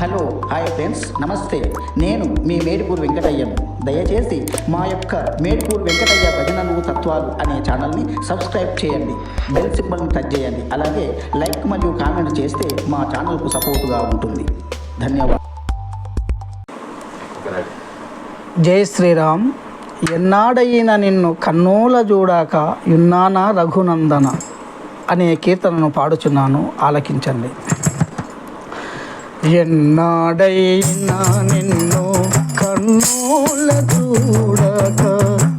Hello hi friends నమస్తే. నేను మీ మేడిపూర్ వెంకటయ్యను. దయచేసి మా యొక్క మేడిపూర్ వెంకటయ్య భజనలు తత్వాలు అనే ఛానల్ని సబ్స్క్రైబ్ చేయండి. బెల్ సింబల్ని టచ్ చేయండి. అలాగే లైక్ మరియు కామెంట్ చేస్తే మా ఛానల్కు సపోర్టుగా ఉంటుంది. ధన్యవాదాలు. జై శ్రీరామ్. ఎన్నాడైన నిన్ను కన్నోల చూడాక యున్నానా రఘునందన అనే కీర్తనను పాడుచున్నాను. ఆలకించండి. ఎన్నాడైనా నిన్ను కన్నుల చూడక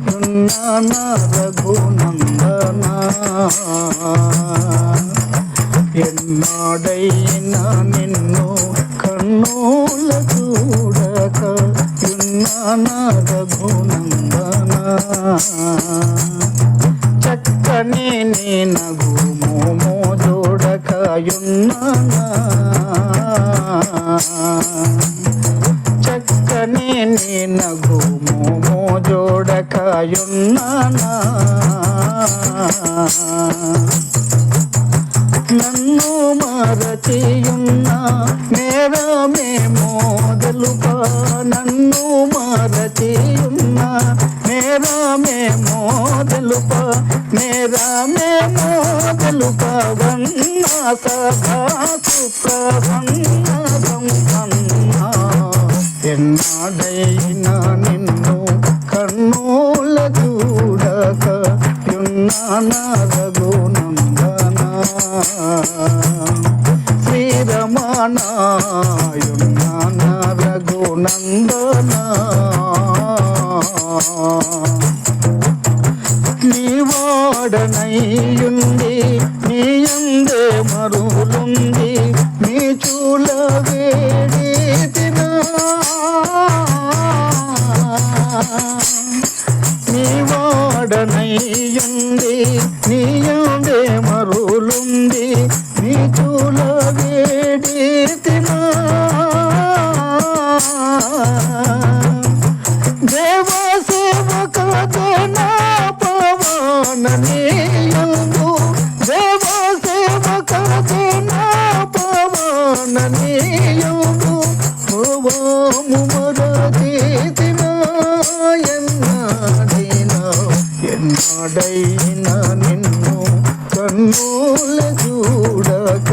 యున్నానా రఘునందన? ఎన్నాడైనా నిన్ను కన్నుల చూడక యున్నాన రఘునందన? చక్కని నీ నగు మోమో చూడక యున్నానా నగు మోమో చూడక యున్నానా నన్ను మరచియున్న నేరమే మోదలుప. నన్ను మరచియున్న నేరమే మోదలుప. నేరమే మోదలుప. వన్నా సభా సుప్రవన్నదం ఎన్నాడైనా నిన్ను కన్నూల చూడక యున్నాన రఘునందన? శ్రీరమణ యున్నాన రఘునందన? నీవాడనయ్యుండి నీయందే మరులుంది నీ చూల నీవాడనయ్యుంది నీయుండే మరులుంది నీ చూల వేడి తినా దేవ సేవక జన పవన నీయందు దేవ సేవక జన పవన నీయందు భవము ఎన్నాడైనా నిన్ను కన్నుల చూడక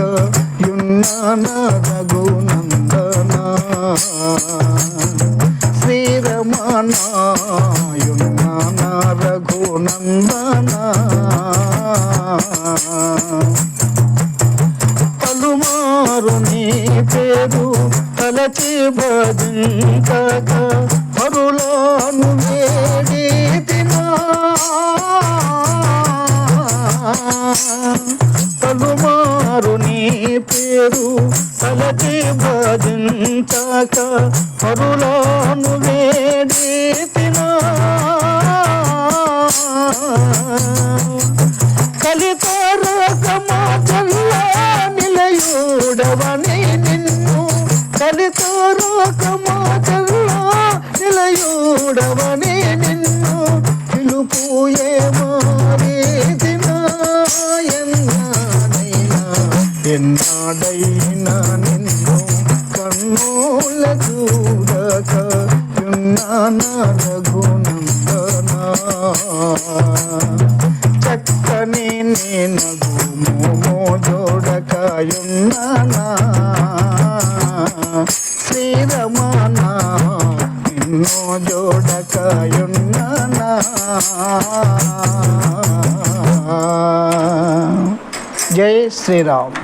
యున్నాన రఘునందన? రఘునందన? పలుమారు నీ పేరు తలచి భజించక మరులాను వేడి పేరు తలచి భజించక మరులాను వేడి తినా. కలితారకమాచల్ల నిలయుడవని నిన్ను. కలితారకమాచల్ల నిలయుడవని నిన్ను. పిలుపుయే ఎన్నాడైనా నిన్ను కన్నుల చూడక రఘునందనా? చక్కని నేనగు మోమో జోడకాయున్నానా శ్రీరమణ నిన్నో జోడకాయున్నానా జై శ్రీరామ్.